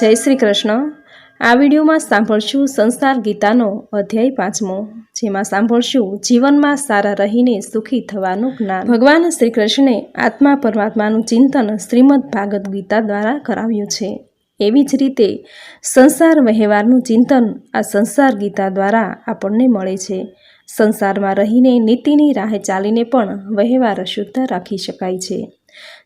જય શ્રી કૃષ્ણ. આ વિડીયોમાં સાંભળશું સંસાર ગીતાનો અધ્યાય પાંચમો, જેમાં સાંભળશું જીવનમાં સારા રહીને સુખી થવાનું જ્ઞાન. ભગવાન શ્રી કૃષ્ણે આત્મા પરમાત્માનું ચિંતન શ્રીમદ ભાગવદ્ ગીતા દ્વારા કરાવ્યું છે. એવી જ રીતે સંસાર વ્યવહારનું ચિંતન આ સંસાર ગીતા દ્વારા આપણને મળે છે. સંસારમાં રહીને નીતિની રાહે ચાલીને પણ વ્યવહાર શુદ્ધ રાખી શકાય છે.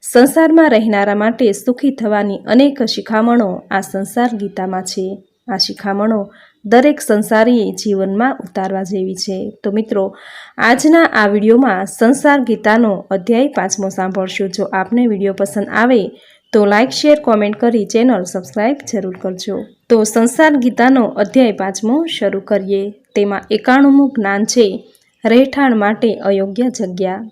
સંસારમાં રહેનારા માટે સુખી થવાની અનેક શિખામણો આ સંસાર ગીતામાં છે. આ શિખામણો દરેક સંસારીએ જીવનમાં ઉતારવા જેવી છે. તો મિત્રો, આજના આ વિડીયોમાં સંસાર ગીતાનો અધ્યાય પાંચમો સાંભળશો. જો આપને વીડિયો પસંદ આવે તો લાઇક શેર, કોમેન્ટ કરી ચેનલ સબસ્ક્રાઈબ જરૂર કરજો. તો સંસાર ગીતાનો અધ્યાય પાંચમો શરૂ કરીએ. તેમાં એકાણુંમું જ્ઞાન છે. રહેઠાણ માટે અયોગ્ય જગ્યા.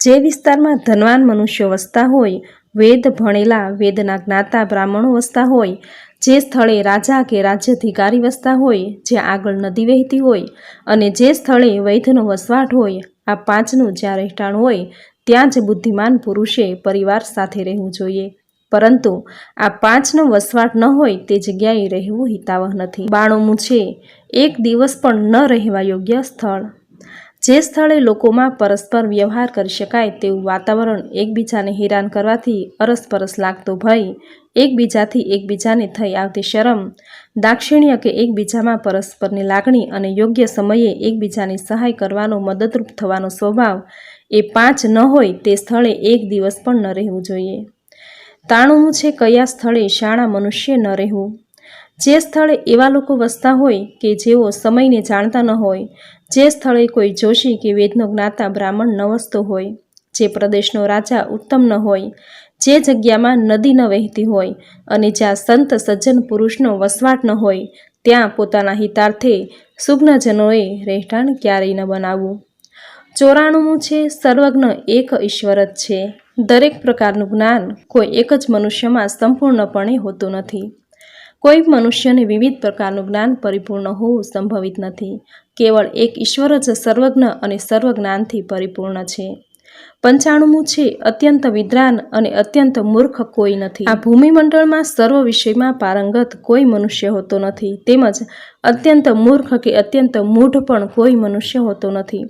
જે વિસ્તારમાં ધનવાન મનુષ્યો વસતા હોય, વેદ ભણેલા, વેદના જ્ઞાતા બ્રાહ્મણો વસતા હોય, જે સ્થળે રાજા કે રાજ્યાધિકારી વસતા હોય જ્યાં આગળ નદી વહેતી હોય અને જે સ્થળે વૈધનો વસવાટ હોય, આ પાંચનું જ્યાં રહેઠાણ હોય, ત્યાં જ બુદ્ધિમાન પુરુષે પરિવાર સાથે રહેવું જોઈએ. પરંતુ આ પાંચનો વસવાટ ન હોય તે જગ્યાએ રહેવું હિતાવહ નથી. બાણુંમું છે એક દિવસ પણ ન રહેવા યોગ્ય સ્થળ. જે સ્થળે લોકોમાં પરસ્પર વ્યવહાર કરી શકાય તેવું વાતાવરણ એકબીજાને હેરાન કરવાથી અરસપરસ લાગતો ભય, એકબીજાથી એકબીજાને થઈ આવતી શરમ, દાક્ષિણ્ય કે એકબીજામાં પરસ્પરની લાગણી અને યોગ્ય સમયે એકબીજાની સહાય કરવાનો મદદરૂપ થવાનો સ્વભાવ એ પાંચ ન હોય તે સ્થળે એક દિવસ પણ ન રહેવું જોઈએ. તાણું છે કયા સ્થળે શાણા મનુષ્ય ન રહેવું? જે સ્થળે એવા લોકો વસતા હોય કે જેઓ સમયને જાણતા ન હોય જે સ્થળે કોઈ જોશી કે વેદનો જ્ઞાતા બ્રાહ્મણ ન વસતો હોય, જે પ્રદેશનો રાજા ઉત્તમ ન હોય, જે જગ્યામાં નદી ન વહેતી હોય અને જ્યાં સંત સજ્જન પુરુષનો વસવાટ ન હોય, ત્યાં પોતાના હિતાર્થે સુગ્નજનોએ રહેઠાણ ક્યારેય ન બનાવવું. ચોરાણુંમું છે, સર્વજ્ઞ એક ઈશ્વર જ છે. દરેક પ્રકારનું જ્ઞાન કોઈ એક જ મનુષ્યમાં સંપૂર્ણપણે હોતું નથી. કોઈ મનુષ્યને વિવિધ પ્રકારનું જ્ઞાન પરિપૂર્ણ હોવું સંભવિત નથી. કેવળ એક ઈશ્વર જ સર્વજ્ઞ અને સર્વજ્ઞાનથી પરિપૂર્ણ છે. પંચાણુંમું છે, અત્યંત વિદ્વાન અને અત્યંત મૂર્ખ કોઈ નથી. આ ભૂમિમંડળમાં સર્વ વિષયમાં પારંગત કોઈ મનુષ્ય હોતો નથી. તેમજ અત્યંત મૂર્ખ કે અત્યંત મૂઢ પણ કોઈ મનુષ્ય હોતો નથી.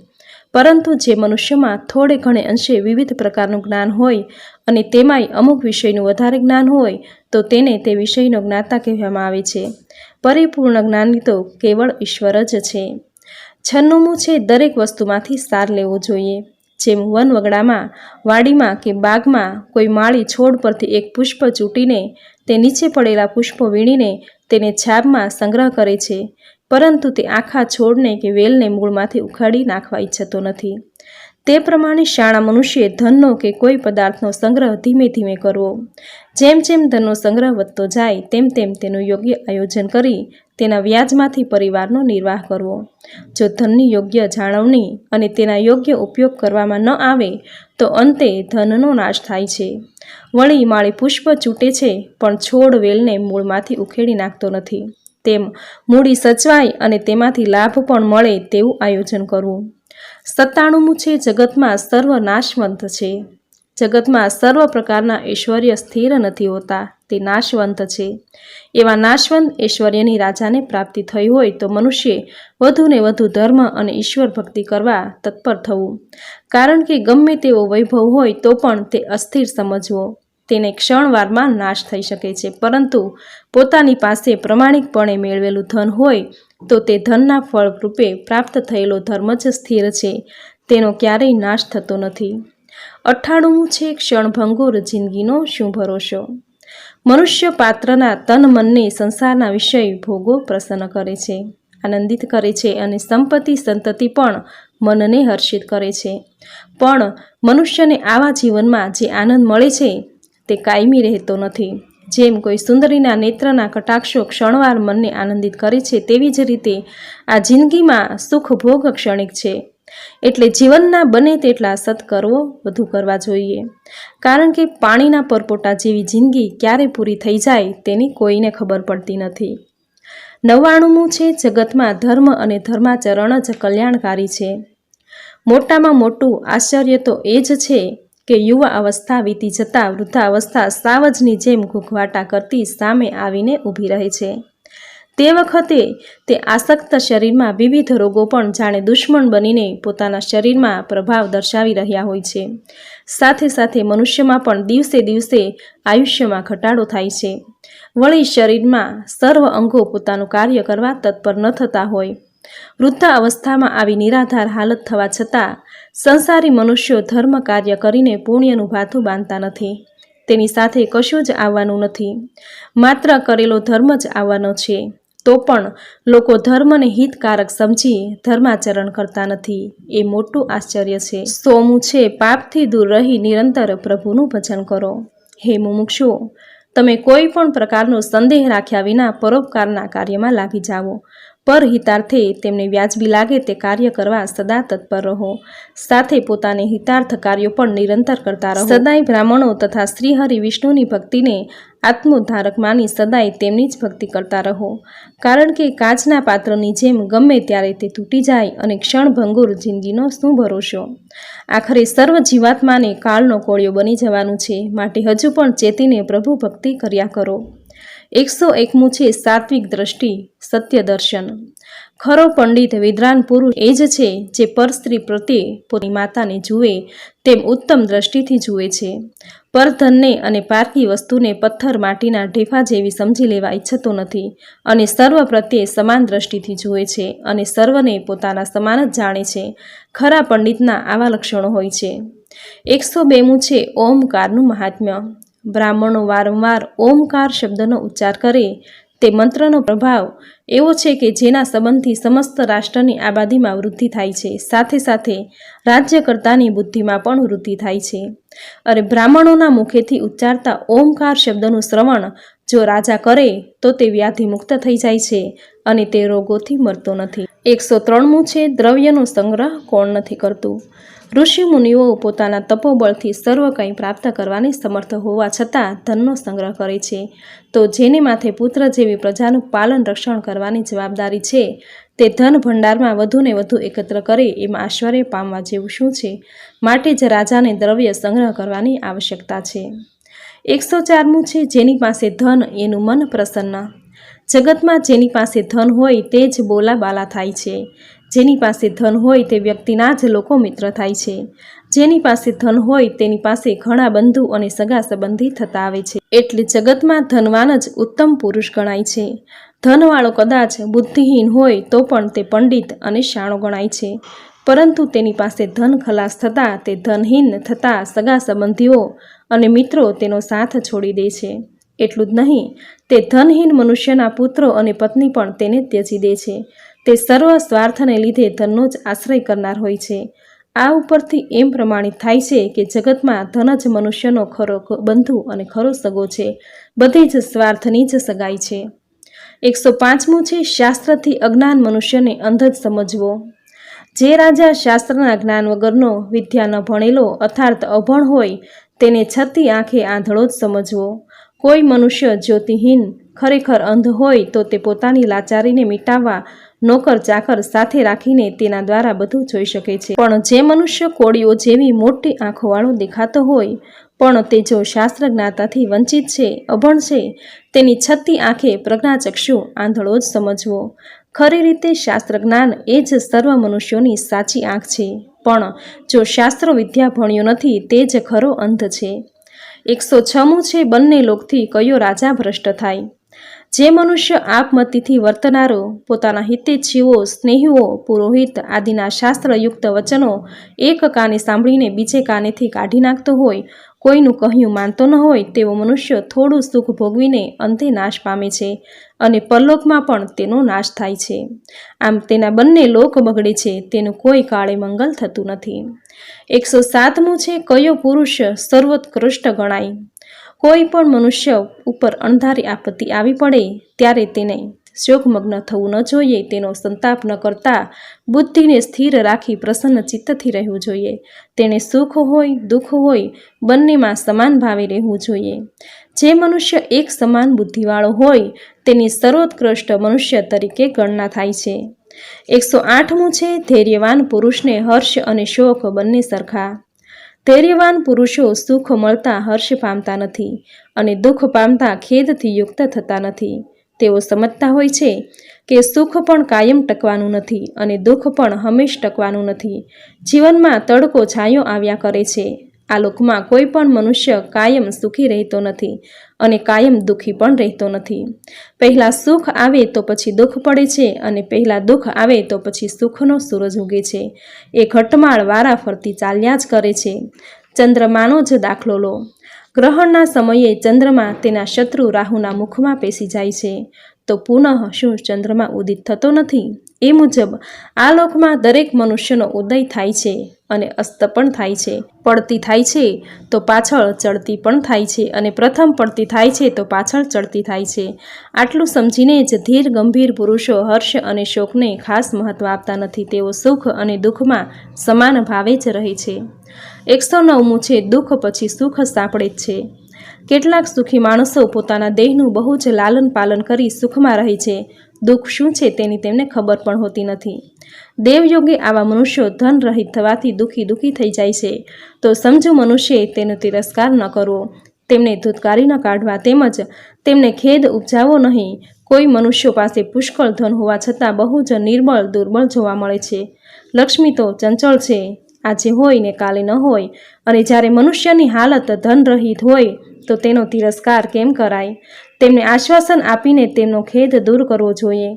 પરંતુ જે મનુષ્યમાં થોડે ઘણે અંશે વિવિધ પ્રકારનું જ્ઞાન હોય અને તેમાંય અમુક વિષયનું વધારે જ્ઞાન હોય, તો તેને તે વિષયનો જ્ઞાતા કહેવામાં આવે છે. પરિપૂર્ણ જ્ઞાની તો કેવળ ઈશ્વર જ છે. છન્નુમું છે દરેક વસ્તુમાંથી સાર લેવો જોઈએ. જેમ વન વગડામાં, વાડીમાં કે બાગમાં કોઈ માળી છોડ પરથી એક પુષ્પ ચૂંટીને, તે નીચે પડેલા પુષ્પો વીણીને તેને છાબમાં સંગ્રહ કરે છે. પરંતુ તે આખા છોડને કે વેલને મૂળમાંથી ઉખાડી નાખવા ઈચ્છતો નથી. તે પ્રમાણે શાળા મનુષ્યે ધનનો કે કોઈ પદાર્થનો સંગ્રહ ધીમે ધીમે કરવો. જેમ જેમ ધનનો સંગ્રહ વધતો જાય, તેમ તેમ તેનું યોગ્ય આયોજન કરી તેના વ્યાજમાંથી પરિવારનો નિર્વાહ કરવો. જો ધનની યોગ્ય જાળવણી અને તેના યોગ્ય ઉપયોગ કરવામાં ન આવે, તો અંતે ધનનો નાશ થાય છે. વળી માળી પુષ્પ ચૂંટે છે, પણ છોડ વેલને મૂળમાંથી ઉખેડી નાખતો નથી. તેમ મૂડી સચવાય અને તેમાંથી લાભ પણ મળે તેવું આયોજન કરવું. સત્તાણુંમું છે, જગતમાં સર્વ નાશવંત છે. જગતમાં સર્વ પ્રકારના ઐશ્વર્ય સ્થિર નથી હોતા, તે નાશવંત છે. એવા નાશવંત ઐશ્વર્યની રાજાને પ્રાપ્તિ થઈ હોય તો મનુષ્ય વધુને વધુ ધર્મ અને ઈશ્વર ભક્તિ કરવા તત્પર થવું. કારણ કે ગમે તેવો વૈભવ હોય તો પણ તે અસ્થિર સમજવો. તેને ક્ષણવારમાં નાશ થઈ શકે છે. પરંતુ પોતાની પાસે પ્રમાણિકપણે મેળવેલું ધન હોય તો તે ધનના ફળરૂપે પ્રાપ્ત થયેલો ધર્મ જ સ્થિર છે. તેનો ક્યારેય નાશ થતો નથી. અઠ્ઠાણું છે ક્ષણભંગુર જિંદગીનો શું ભરોસો? મનુષ્ય પાત્રના તન મનને સંસારના વિષય ભોગો પ્રસન્ન કરે છે, આનંદિત કરે છે અને સંપત્તિ સંતતિ પણ મનને હર્ષિત કરે છે. પણ મનુષ્યને આવા જીવનમાં જે આનંદ મળે છે તે કાયમી રહેતો નથી. જેમ કોઈ સુંદરીના નેત્રના કટાક્ષો ક્ષણવાર મનને આનંદિત કરે છે, તેવી જ રીતે આ જિંદગીમાં સુખ ભોગ ક્ષણિક છે. એટલે જીવનના બને તેટલા સત્કર્મો વધુ કરવા જોઈએ. કારણ કે પાણીના પરપોટા જેવી જિંદગી ક્યારે પૂરી થઈ જાય તેની કોઈને ખબર પડતી નથી. નવ્વાણુંમું છે જગતમાં ધર્મ અને ધર્માચરણ જ કલ્યાણકારી છે. મોટામાં મોટું આશ્ચર્ય તો એ જ છે કે યુવા અવસ્થા વીતી જતાં વૃદ્ધાવસ્થા સાવજની જેમ ઘૂઘવાટા કરતી સામે આવીને ઊભી રહે છે. તે વખતે તે આસક્ત શરીરમાં વિવિધ રોગો પણ જાણે દુશ્મન બનીને પોતાના શરીરમાં પ્રભાવ દર્શાવી રહ્યા હોય છે. સાથે સાથે મનુષ્યમાં પણ દિવસે દિવસે આયુષ્યમાં ઘટાડો થાય છે. વળી શરીરમાં સર્વ અંગો પોતાનું કાર્ય કરવા તત્પર ન થતા હોય. વૃદ્ધા અવસ્થામાં આવી નિરાધાર હાલત થવા છતાં સંસારી મનુષ્યો ધર્મ કાર્ય કરીને પુણ્યનું ભાથું બાંધતા નથી. તેની સાથે કશું જ આવવાનું નથી. માત્ર કરેલો ધર્મ જ આવવાનો છે. તો પણ લોકો ધર્મને હિતકારક સમજી ધર્માચરણ કરતા નથી. એ મોટું આશ્ચર્ય છે. સોમું છે, પાપથી દૂર રહી નિરંતર પ્રભુનું ભજન કરો. હે મુમુક્ષુઓ, તમે કોઈ પણ પ્રકારનો સંદેહ રાખ્યા વિના પરોપકારના કાર્યમાં લાગી જાઓ. પરહિતાર્થે તેમને વ્યાજબી લાગે તે કાર્ય કરવા સદા તત્પર રહો. સાથે પોતાને હિતાર્થ કાર્યો પણ નિરંતર કરતા રહો. સદાય બ્રાહ્મણો તથા શ્રીહરિ વિષ્ણુની ભક્તિને આત્મોદ્ધારક માની સદાય તેમની જ ભક્તિ કરતા રહો. કારણ કે કાચના પાત્રની જેમ ગમે ત્યારે તે તૂટી જાય અને ક્ષણભંગુર જિંદગીનો શું ભરોસો આખરે સર્વ જીવાત્માને કાળનો કોળિયો બની જવાનું છે. માટે હજુ પણ ચેતીને પ્રભુ ભક્તિ કર્યા કરો. એકસો એકમું છે સાત્વિક દ્રષ્ટિ સત્ય દર્શન ખરો પંડિત વિદ્વાન પુરુષ એ જ છે જે પરસ્ત્રી પ્રત્યે પોતાની માતાને જુએ, તેમ ઉત્તમ દ્રષ્ટિથી જુએ છે. પરધનને અને પારકી વસ્તુને પથ્થર માટીના ઢેફા જેવી સમજી લેવા ઈચ્છતો નથી અને સર્વ પ્રત્યે સમાન દ્રષ્ટિથી જુએ છે અને સર્વને પોતાના સમાન જ જાણે છે. ખરા પંડિતના આવા લક્ષણો હોય છે. એકસો બેમું છે ઓમકારનું મહાત્મ્ય. બ્રાહ્મણો વારંવાર ઓમકાર શબ્દનો ઉચ્ચાર કરે. તે મંત્રનો પ્રભાવ એવો છે કે જેના સંબંધથી સમસ્ત રાષ્ટ્રની આબાદીમાં વૃદ્ધિ થાય છે. સાથે સાથે રાજ્યકર્તાની બુદ્ધિમાં પણ વૃદ્ધિ થાય છે. અરે બ્રાહ્મણોના મુખેથી ઉચ્ચારતા ઓમકાર શબ્દનું શ્રવણ જો રાજા કરે, તો તે વ્યાધિમુક્ત થઈ જાય છે અને તે રોગોથી મરતો નથી. એકસો ત્રણમું છે દ્રવ્યનો સંગ્રહ કોણ નથી કરતું? ઋષિ મુનિઓ પોતાના તપોબળથી સર્વ કંઈ પ્રાપ્ત કરવાની સમર્થ હોવા છતાં ધનનો સંગ્રહ કરે છે. તો જેને માથે પુત્ર જેવી પ્રજાનું પાલન રક્ષણ કરવાની જવાબદારી છે, તે ધન ભંડારમાં વધુને વધુ એકત્ર કરે એમાં આશ્ચર્ય પામવા જેવું શું છે? માટે જ રાજાને દ્રવ્ય સંગ્રહ કરવાની આવશ્યકતા છે. એકસો ચારમું છે, જેની પાસે ધન એનું મન પ્રસન્ન. જગતમાં જેની પાસે ધન હોય તે જ બોલાબાલા થાય છે. જેની પાસે ધન હોય તે વ્યક્તિના જ લોકો મિત્ર થાય છે. જેની પાસે ધન હોય તેની પાસે ઘણા બંધુ અને સગા સંબંધી થતા આવે છે. એટલે જગતમાં ધનવાન જ ઉત્તમ પુરુષ ગણાય છે. ધનવાળો કદાચ બુદ્ધિહીન હોય તો પણ તે પંડિત અને શાણો ગણાય છે. પરંતુ તેની પાસે ધન ખલાસ થતાં તે ધનહીન થતાં સગા સંબંધીઓ અને મિત્રો તેનો સાથ છોડી દે છે. એટલું જ નહીં, તે ધનહીન મનુષ્યના પુત્રો અને પત્ની પણ તેને ત્યજી દે છે. તે સર્વ સ્વાર્થને લીધે ધનનો જ આશ્રય કરનાર હોય છે. આ ઉપરથી એમ પ્રમાણિત થાય છે કે જગતમાં ધન જ મનુષ્યનો ખરો બંધુ અને ખરો સગો છે. બધી જ સ્વાર્થની જ સગાઈ છે. એકસો પાંચમું છે શાસ્ત્રથી અજ્ઞાન મનુષ્યને અંધ જ સમજવો. જે રાજા શાસ્ત્રના જ્ઞાન વગરનો વિદ્યા ન ભણેલો અર્થાર્થ અભણ હોય, તેને છતી આંખે આંધળો જ સમજવો. કોઈ મનુષ્ય જ્યોતિહીન ખરેખર અંધ હોય તો તે પોતાની લાચારીને મિટાવવા નોકર ચાકર સાથે રાખીને તેના દ્વારા બધું જોઈ શકે છે. પણ જે મનુષ્ય કોળીઓ જેવી મોટી આંખોવાળો દેખાતો હોય, પણ તે જો શાસ્ત્ર જ્ઞાતાથી વંચિત છે, અભણ છે, તેની છત્તી આંખે પ્રજ્ઞાચક્ષુ આંધળો જ સમજવો. ખરી રીતે શાસ્ત્ર જ્ઞાન એ જ સર્વ મનુષ્યોની સાચી આંખ છે. પણ જો શાસ્ત્ર વિદ્યા ભણ્યો નથી, તે જ ખરો અંધ છે. એકસો છમું છે બંને લોકથી કયો રાજા ભ્રષ્ટ થાય? જે મનુષ્ય આપમતીથી વર્તનારો, પોતાના હિતેચ્છીઓ સ્નેહીઓ, પુરોહિત આદિના શાસ્ત્રયુક્ત વચનો એક કાને સાંભળીને બીજે કાનેથી કાઢી નાખતો હોય, કોઈનું કહ્યું માનતો ન હોય, તેવો મનુષ્ય થોડું સુખ ભોગવીને અંતે નાશ પામે છે અને પરલોકમાં પણ તેનો નાશ થાય છે. આમ તેના બંને લોક બગડે છે, તેનું કોઈ કાળે મંગલ થતું નથી. એકસો સાતમું છે, કયો પુરુષ સર્વોત્કૃષ્ટ ગણાય? કોઈ પણ મનુષ્ય ઉપર અણધારી આપત્તિ આવી પડે ત્યારે તેને શોકમગ્ન થવું ન જોઈએ, તેનો સંતાપ ન કરતા બુદ્ધિને સ્થિર રાખી પ્રસન્ન ચિત્તથી રહેવું જોઈએ. તેણે સુખ હોય, દુઃખ હોય, બંનેમાં સમાન ભાવે રહેવું જોઈએ. જે મનુષ્ય એક સમાન બુદ્ધિવાળો હોય, તેની સર્વોત્કૃષ્ટ મનુષ્ય તરીકે ગણના થાય છે. એકસો આઠમું છે, ધૈર્યવાન પુરુષને હર્ષ અને શોક બંને સરખા. ધૈર્યવાન પુરુષો સુખ મળતા હર્ષ પામતા નથી અને દુઃખ પામતા ખેદથી યુક્ત થતા નથી. તેઓ સમજતા હોય છે કે સુખ પણ કાયમ ટકવાનું નથી અને દુઃખ પણ હંમેશ ટકવાનું નથી. જીવનમાં તડકો છાંયો આવ્યા કરે છે. આ લોકમાં કોઈ પણ મનુષ્ય કાયમ સુખી રહેતો નથી. અને કાયમ દુઃખી પણ રહેતો નથી. પહેલાં સુખ આવે તો પછી દુઃખ પડે છે અને પહેલાં દુઃખ આવે તો પછી સુખનો સૂરજ ઉગે છે. એ ઘટમાળ વારા ફરતી ચાલ્યા જ કરે છે. ચંદ્રમાનો જ દાખલો લો. ગ્રહણના સમયે ચંદ્રમા તેના શત્રુ રાહુના મુખમાં પેસી જાય છે. તો પુનઃ શું ચંદ્રમા ઉદિત થતો નથી? એ મુજબ આ લોકમાં દરેક મનુષ્યનો ઉદય થાય છે અને અસ્ત પણ થાય છે. પડતી થાય છે તો પાછળ ચડતી પણ થાય છે અને પ્રથમ પડતી થાય છે તો પાછળ ચડતી થાય છે. આટલું સમજીને જ ધીર ગંભીર પુરુષો હર્ષ અને શોકને ખાસ મહત્વ આપતા નથી. તેઓ સુખ અને દુઃખમાં સમાન ભાવે જ રહે છે. એકસો નવમું છે, દુઃખ પછી સુખ સાંપડે જ છે. કેટલાક સુખી માણસો પોતાના દેહનું બહુ જ લાલન પાલન કરી સુખમાં રહે છે. દુઃખ શું છે તેની તેમને ખબર પણ હોતી નથી. દેવયોગી આવા મનુષ્યો ધન રહિત થવાથી દુઃખી દુઃખી થઈ જાય છે. તો સમજો મનુષ્ય તેનો તિરસ્કાર ન કરવો. તેમને ધૂતકારી ન કાઢવા તેમજ તેમને ખેદ ઉપજાવો નહીં. કોઈ મનુષ્યો પાસે પુષ્કળ ધન હોવા છતાં બહુ જ નિર્બળ, દુર્બળ જોવા મળે છે. લક્ષ્મી તો ચંચળ છે. આજે હોય ને કાલે ન હોય. અને જ્યારે મનુષ્યની હાલત ધનરહિત હોય તો તેનો તિરસ્કાર કેમ કરાય? તેમને આશ્વાસન આપીને તેમનો ખેદ દૂર કરવો જોઈએ.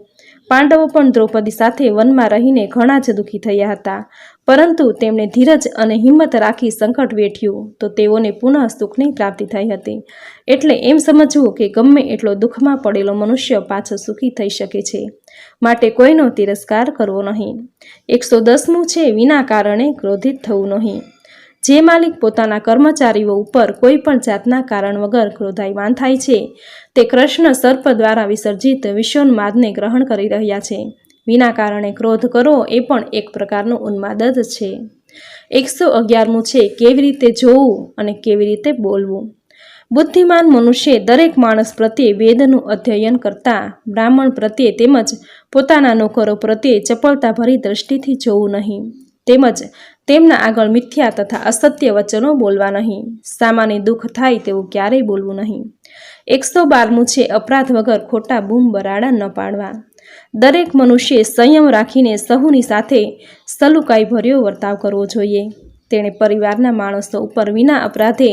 પાંડવો પણ દ્રૌપદી સાથે વનમાં રહીને ઘણા જ દુઃખી થયા હતા. પરંતુ તેમણે ધીરજ અને હિંમત રાખી સંકટ વેઠ્યું તો તેઓને પુનઃ સુખની પ્રાપ્તિ થઈ હતી. એટલે એમ સમજવું કે ગમે એટલો દુઃખમાં પડેલો મનુષ્ય પાછો સુખી થઈ શકે છે. માટે કોઈનો તિરસ્કાર કરવો નહીં. એકસો દસમું છે, વિના કારણે ક્રોધિત થવું નહીં. જે માલિક પોતાના કર્મચારીઓ ઉપર કોઈ પણ જાતના કારણ વગર ક્રોધાયમાન થાય છે, તે કૃષ્ણ સર્પ દ્વારા વિસર્જિત વિશ્વોન્માદને ગ્રહણ કરી રહ્યા છે. વિના કારણે ક્રોધ કરો એ પણ એક પ્રકારનું ઉન્માદ જ છે. એકસો અગિયારમું છે, કેવી રીતે જોવું અને કેવી રીતે બોલવું? બુદ્ધિમાન મનુષ્ય દરેક માણસ પ્રત્યે વેદનું અધ્યયન કરતા બ્રાહ્મણ પ્રત્યે તેમજ પોતાના નોકરો પ્રત્યે ચપળતાભરી દ્રષ્ટિથી જોવું નહીં. તેમજ તેમના આગળ મિથ્યા તથા અસત્ય વચનો બોલવા નહીં. સામાન્ય દુઃખ થાય તેવું ક્યારેય બોલવું નહીં. એકસો બારમું છે અપરાધ વગર ખોટા બૂમ બરાડા ન પાડવા. દરેક મનુષ્યે સંયમ રાખીને સહુની સાથે સલુકાઈ ભર્યો વર્તાવ કરવો જોઈએ. તેણે પરિવારના માણસો ઉપર વિના અપરાધે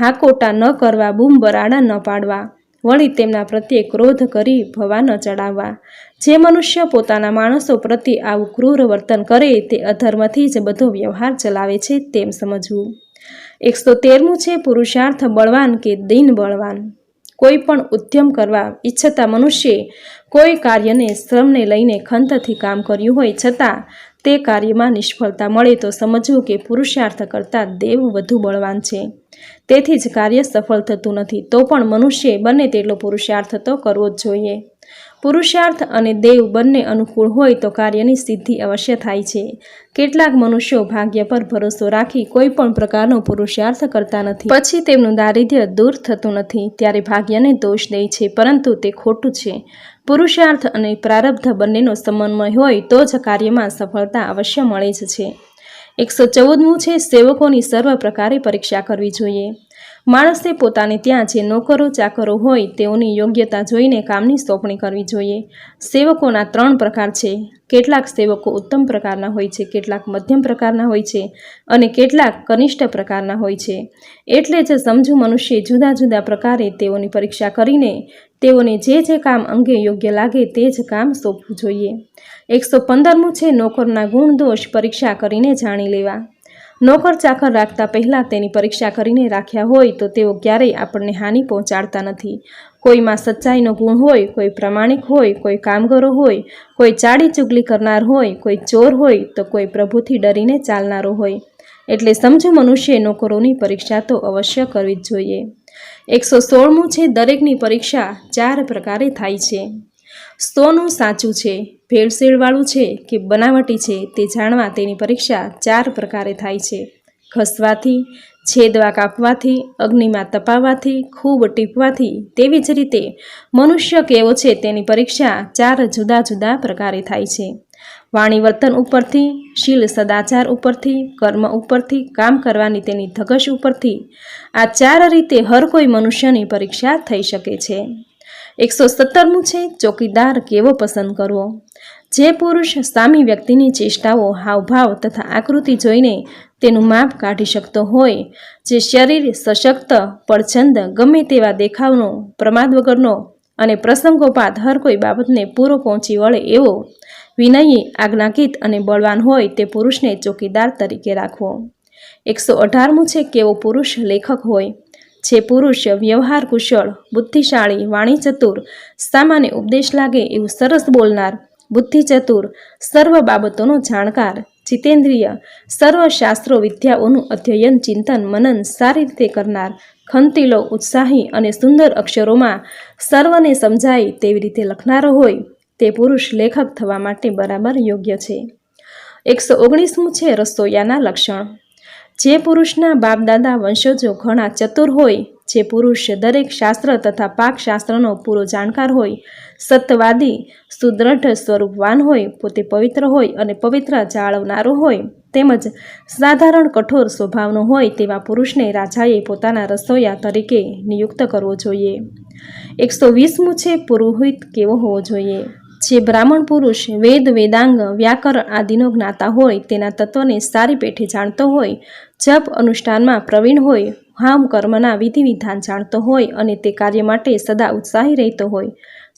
હાકોટા ન કરવા, બૂમ બરાડા ન પાડવા. વળી તેમના પ્રત્યે ક્રોધ કરી ભવા ન ચડાવવા. જે મનુષ્ય પોતાના માણસો પ્રત્યે આવું ક્રૂર વર્તન કરે તે અધર્મથી જ બધો વ્યવહાર ચલાવે છે તેમ સમજવું. એકસો તેરમું છે પુરુષાર્થ બળવાન કે દિન બળવાન. કોઈ પણ ઉદ્યમ કરવા ઈચ્છતા મનુષ્યે કોઈ કાર્યને, શ્રમને લઈને ખંતથી કામ કર્યું હોય છતાં તે કાર્યમાં નિષ્ફળતા મળે તો સમજવું કે પુરુષાર્થ કરતાં દેવ વધુ બળવાન છે. તેથી જ કાર્ય સફળ થતું નથી, તો પણ મનુષ્યએ બને તેટલો પુરુષાર્થ તો કરવો જ જોઈએ. પુરુષાર્થ અને દેવ બંને અનુકૂળ હોય તો કાર્યની સિદ્ધિ અવશ્ય થાય છે. કેટલાક મનુષ્યો ભાગ્ય પર ભરોસો રાખી કોઈ પણ પ્રકારનો પુરુષાર્થ કરતા નથી. પછી તેમનું દારિદ્ર્ય દૂર થતું નથી, ત્યારે ભાગ્યને દોષ દે છે, પરંતુ તે ખોટું છે. પુરુષાર્થ અને પ્રારબ્ધ બંનેનો સમન્વય હોય તો જ કાર્યમાં સફળતા અવશ્ય મળે જ છે. એકસો ચૌદમું છે, સેવકોની સર્વ પ્રકારે પરીક્ષા કરવી જોઈએ. માણસે પોતાને ત્યાં જે નોકરો ચાકરો હોય તેઓની યોગ્યતા જોઈને કામની સોંપણી કરવી જોઈએ. સેવકોના ત્રણ પ્રકાર છે. કેટલાક સેવકો ઉત્તમ પ્રકારના હોય છે, કેટલાક મધ્યમ પ્રકારના હોય છે અને કેટલાક કનિષ્ઠ પ્રકારના હોય છે. એટલે જ સમજુ મનુષ્ય જુદા જુદા પ્રકારે તેઓની પરીક્ષા કરીને તેઓને જે જે કામ અંગે યોગ્ય લાગે તે જ કામ સોંપવું જોઈએ. એકસો પંદરમું છે નોકરના ગુણ દોષ પરીક્ષા કરીને જાણી લેવા. નોકર ચાકર રાખતા પહેલાં તેની પરીક્ષા કરીને રાખ્યા હોય તો તેઓ ક્યારેય આપણને હાનિ પહોંચાડતા નથી. કોઈમાં સચ્ચાઈનો ગુણ હોય, કોઈ પ્રામાણિક હોય, કોઈ કામગરો હોય, કોઈ ચાડી ચુગલી કરનાર હોય, કોઈ ચોર હોય તો કોઈ પ્રભુથી ડરીને ચાલનારો હોય. એટલે સમજુ મનુષ્ય નોકરોની પરીક્ષા તો અવશ્ય કરવી જ જોઈએ. એકસો સોળમું છે દરેકની પરીક્ષા ચાર પ્રકારે થાય છે. સોનું સાચું છે, ભેળસેળવાળું છે કે બનાવટી છે તે જાણવા તેની પરીક્ષા ચાર પ્રકારે થાય છે. ઘસવાથી, છેદવા કાપવાથી, અગ્નિમાં તપાવવાથી, ખૂબ ટીપવાથી તેવી જ રીતે મનુષ્ય કેવો છે તેની પરીક્ષા ચાર જુદા જુદા પ્રકારે થાય છે. વાણી વર્તન ઉપરથી, શીલ સદાચાર ઉપરથી, કર્મ ઉપરથી, કામ કરવાની તેની ધગશ ઉપરથી, આ ચાર રીતે હર કોઈ મનુષ્યની પરીક્ષા થઈ શકે છે. એકસો સત્તરમું છે, ચોકીદાર કેવો પસંદ કરવો? જે પુરુષ સામી વ્યક્તિની ચેષ્ટાઓ, હાવભાવ તથા આકૃતિ જોઈને તેનું માપ કાઢી શકતો હોય, જે શરીર સશક્ત, પડછંદ, ગમે તેવા દેખાવનો, પ્રમાદ વગરનો અને પ્રસંગોપાત હર કોઈ બાબતને પૂરો પહોંચી વળે એવો વિનયી આજ્ઞાકીત અને બળવાન હોય તે પુરુષને ચોકીદાર તરીકે રાખવો. એકસો અઢારમું છે કેવો પુરુષ લેખક હોય. જે પુરુષ વ્યવહાર કુશળ, બુદ્ધિશાળી વાણી ચતુર સામાન્ય ઉપદેશ લાગે એવું સરસ બોલનાર બુદ્ધિ ચતુર સર્વ બાબતોનો જાણકાર, જીતેન્દ્રિય, સર્વ શાસ્ત્રો વિદ્યાઓનું અધ્યયન, ચિંતન, મનન સારી રીતે કરનાર, ખંતીલો, ઉત્સાહી અને સુંદર અક્ષરોમાં સર્વને સમજાય તેવી રીતે લખનારો હોય. તે પુરુષ લેખક થવા માટે બરાબર યોગ્ય છે. એકસો ઓગણીસમું છે રસોઈયાના લક્ષણ. જે પુરુષના બાપ દાદા વંશજો ઘણા ચતુર હોય, જે પુરુષ દરેક શાસ્ત્ર તથા પાકશાસ્ત્રનો પૂરો જાણકાર હોય, સત્યવાદી સુદ્રઢ સ્વરૂપવાન હોય, પોતે પવિત્ર હોય અને પવિત્ર જાળવનારો હોય, તેમજ સાધારણ કઠોર સ્વભાવનો હોય તેવા પુરુષને રાજાએ પોતાના રસોઈયા તરીકે નિયુક્ત કરવો જોઈએ. એકસો વીસમું છે પુરોહિત કેવો હોવો જોઈએ? જે બ્રાહ્મણ પુરુષ વેદ, વેદાંગ, વ્યાકરણ આદિનો જ્ઞાતા હોય તેના તત્વને સારી પેઠે જાણતો હોય, જપ અનુષ્ઠાનમાં પ્રવીણ હોય, હામ કર્મના વિધિ વિધાન જાણતો હોય અને તે કાર્ય માટે સદા ઉત્સાહી રહેતો હોય.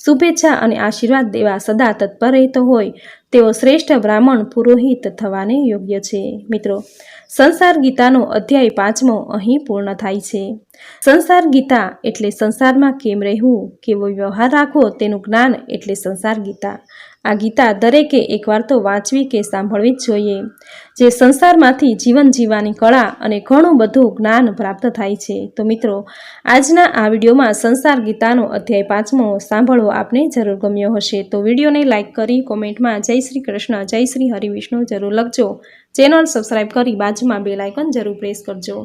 શુભેચ્છા અને આશીર્વાદ દેવા સદા તત્પર રહેતો હોય. તેવો શ્રેષ્ઠ બ્રાહ્મણ પુરોહિત થવાને યોગ્ય છે. મિત્રો, સંસાર ગીતાનો અધ્યાય પાંચમો અહીં પૂર્ણ થાય છે. સંસાર ગીતા એટલે સંસારમાં કેમ રહેવું, કેવો વ્યવહાર રાખવો તેનું જ્ઞાન એટલે સંસાર ગીતા. આ ગીતા દરેકે એકવાર તો વાંચવી કે સાંભળવી જ જોઈએ, જે સંસારમાંથી જીવન જીવવાની કળા અને ઘણું બધું જ્ઞાન પ્રાપ્ત થાય છે. તો મિત્રો, આજના આ વિડીયોમાં સંસાર ગીતાનો અધ્યાય પાંચમો સાંભળવો આપને જરૂર ગમ્યો હશે. તો વિડીયોને લાઇક કરી કોમેન્ટમાં જય શ્રી કૃષ્ણ, જય શ્રી હરિવિષ્ણુ જરૂર લખજો. ચેનલ સબસ્ક્રાઇબ કરી બાજુમાં બે લાઇકન જરૂર પ્રેસ કરજો.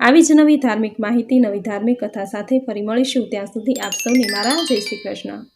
આવી જ નવી ધાર્મિક માહિતી, નવી ધાર્મિક કથા સાથે ફરી મળીશું. ત્યાં સુધી આપ સૌને મારા જય શ્રી કૃષ્ણ.